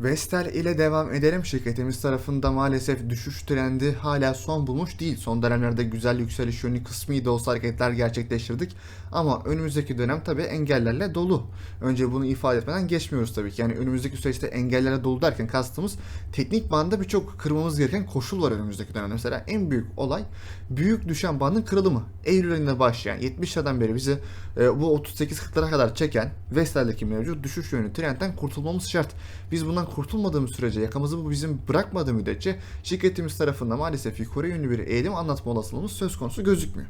Vestel ile devam edelim. Şirketimiz tarafında maalesef düşüş trendi hala son bulmuş değil. Son dönemlerde güzel yükseliş yönlü kısmi de olsa hareketler gerçekleştirdik. Ama önümüzdeki dönem tabii engellerle dolu. Önce bunu ifade etmeden geçmiyoruz tabii ki. Yani önümüzdeki süreçte engellerle dolu derken kastımız teknik banda birçok kırmamız gereken koşul var önümüzdeki dönemde. Mesela en büyük olay büyük düşen bandın kırılımı. Eylül ayında başlayan 70 liradan beri bizi e, bu 38-40'lara kadar çeken Vestel'deki mevcut düşüş yönlü trendten kurtulmamız şart. Biz bundan kurtulmadığımız sürece, yakamızı bu bizim bırakmadığı müddetçe şirketimiz tarafında maalesef yukarı yönlü bir eğilim anlatma olasılığımız söz konusu gözükmüyor.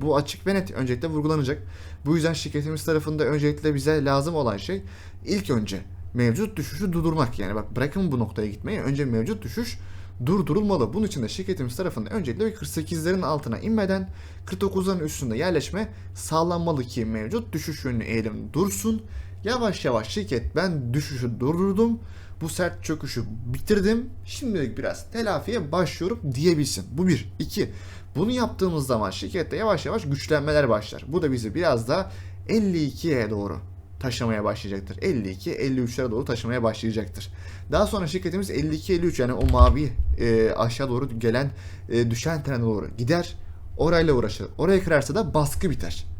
Bu açık ve net öncelikle vurgulanacak. Bu yüzden şirketimiz tarafında öncelikle bize lazım olan şey ilk önce mevcut düşüşü durdurmak. Yani bak bırakın bu noktaya gitmeyi. Önce mevcut düşüş durdurulmalı. Bunun için de şirketimiz tarafında öncelikle bir 48'lerin altına inmeden 49'ların üstünde yerleşme sağlanmalı ki mevcut düşüş yönlü eğilim dursun. Yavaş yavaş şirket ben düşüşü durdurdum. Bu sert çöküşü bitirdim. Şimdilik biraz telafiye başlıyorum diyebilsin. Bu bir. iki. Bunu yaptığımız zaman şirkette yavaş yavaş güçlenmeler başlar. Bu da bizi biraz da 52'ye doğru taşımaya başlayacaktır. 52 53'lere doğru taşımaya başlayacaktır. Daha sonra şirketimiz 52 53 yani o mavi e, aşağı doğru gelen e, düşen trende doğru gider. Orayla uğraşır. Oraya kırarsa da baskı biter.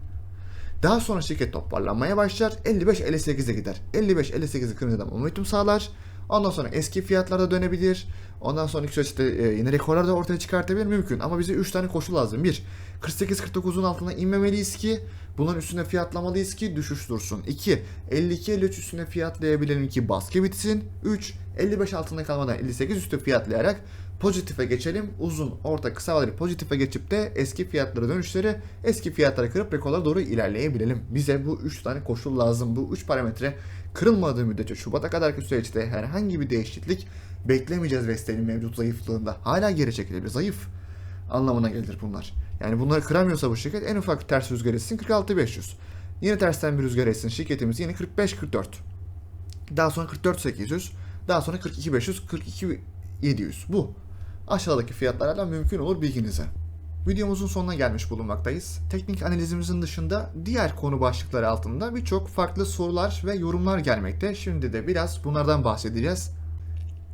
Daha sonra şirket toparlanmaya başlar. 55-58'e gider. 55-58'i kırınca da momentum sağlar. Ondan sonra eski fiyatlarda dönebilir. Ondan sonraki süreçte e, yine rekorlar da ortaya çıkartabilir mümkün. Ama bize 3 tane koşul lazım. 1. 48-49'un altına inmemeliyiz ki bunun üstüne fiyatlamalıyız ki düşüş dursun. 2. 52-53 üstüne fiyatlayabilelim ki baskı bitsin. 3. 55 altında kalmadan 58 üstü fiyatlayarak pozitife geçelim. Uzun, orta, kısa vadeli pozitife geçip de eski fiyatlara dönüşleri eski fiyatlara kırıp rekorlara doğru ilerleyebilelim. Bize bu 3 tane koşul lazım. Bu 3 parametre kırılmadığı müddetçe Şubat'a kadarki süreçte herhangi bir değişiklik beklemeyeceğiz Vestel'in mevcut zayıflığında. Hala geri çekilebilir. Zayıf anlamına gelir bunlar. Yani bunları kıramıyorsa bu şirket en ufak ters rüzgar etsin 46-500. Yine tersten bir rüzgar etsin şirketimiz yine 45-44. Daha sonra 44-800. Daha sonra 42-500, 42-700. Bu. Aşağıdaki fiyatlar hala mümkün olur bilginize. Videomuzun sonuna gelmiş bulunmaktayız. Teknik analizimizin dışında diğer konu başlıkları altında birçok farklı sorular ve yorumlar gelmekte. Şimdi de biraz bunlardan bahsedeceğiz.